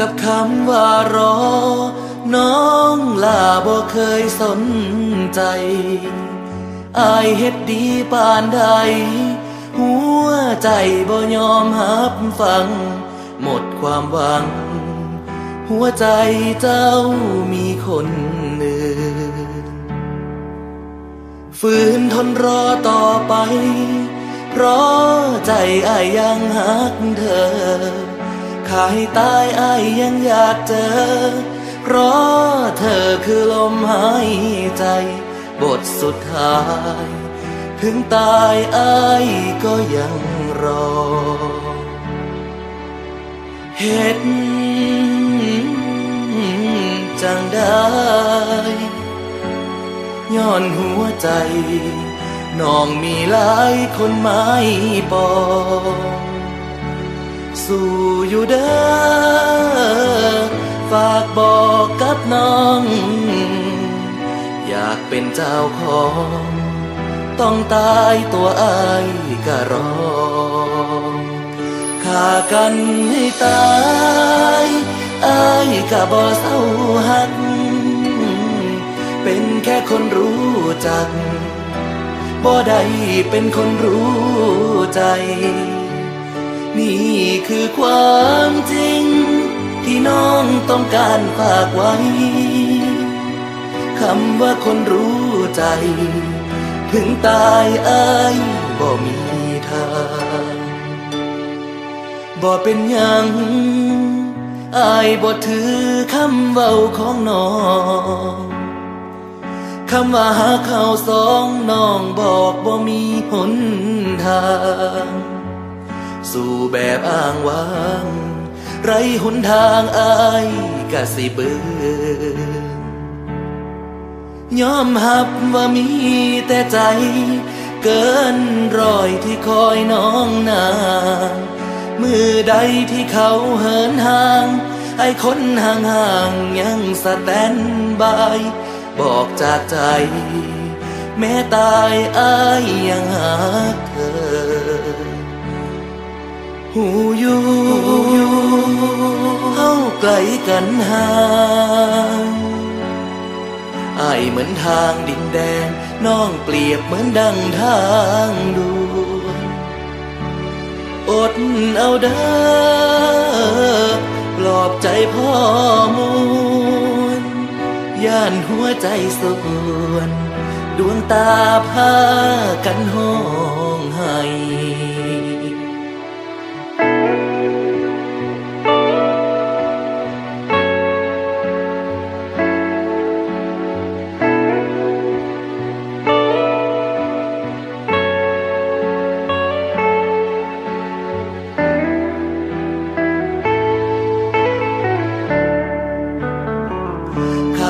กับคำว่ารอ น้องลาบ่เคยสนใจอายเฮ็ดดีปานใด หัวใจบ่ยอมหับฟัง หมดความหวัง หัวใจเจ้ามีคนอื่นฝืนทนรอต่อไป เพราะใจอายยังหักเธอ ขายตายอายยังอยากเจอ เพราะเธอคือลมหายใจ บทสุดท้าย ถึงตายอายก็ยังรอ เห็ดจังได้ย้อนหัวใจน้องมีหลายคนไม้ปอง สู้อยู่เด้อฝากบอกกับน้อง อยากเป็นเจ้าของ ต้องตายตัวอายก็รอฆ่ากันให้ตายอายก็บ่เศร้าหัก เป็นแค่คนรู้จักบ่ได้เป็นคนรู้ใจ นี่คือความจริง ที่น้องต้องการฝากไว้ คำว่าคนรู้ใจ ถึงตายอายบ่มีทางบ่เป็นยังอายบ่ถือคำเว้าของน้องคำว่าหาเขาวสองน้องบอกบ่มีหนทาง สู่แบบอ้างว้าง ไรหนทางอายกะสิเบือยอมหับว่ามีแต่ใจ เกินรอยที่คอยน้องนางมือใดที่เขาเหินห่าง ไอ้คนห่างห่างยังสแตนบาย บอกจากใจ แม้ตายอายยังหาเธอ หูอยู่เฮาไกลกันห่างอายเหมือนทางดินแดนน้องเปรียบเหมือนดังทางด่วนอดเอาเด้อปลอบใจพ่อมูลย่านหัวใจส่วนดวงตาพากันห้องไห้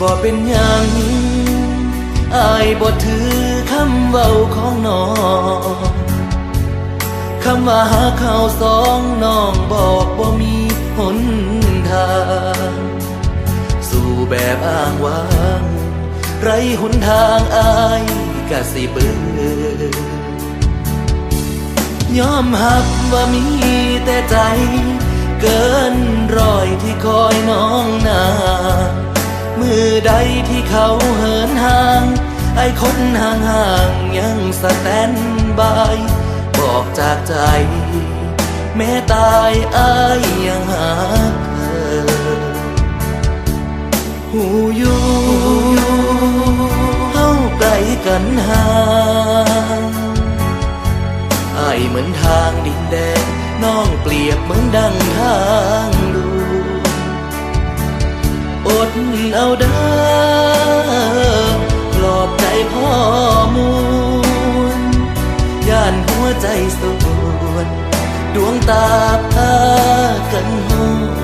บ่เป็นหยังอายบ่ถือคำเว้าของน้องคำว่าหาข่าวสองน้องบอกบ่มีหนทาง สู่แบบอ้างว้างไรหนทางอายกะสิเบือยอมหับว่ามีแต่ใจ เกินรอยที่คอยน้องนา มือใดที่เขาเหินห่าง ไอ้คนห่างห่างๆยังสแตนบาย บอกจากใจ แม้ตายอายยังหาเธอหูอยู่เฮาไกลกันห่างไอายเหมือนทางดินแดนน้องเปรียบเหมือนดังทาง เอาเด้อปลอบใจพ่อมูลย่านหัวใจสวนดวงตาพากันหัว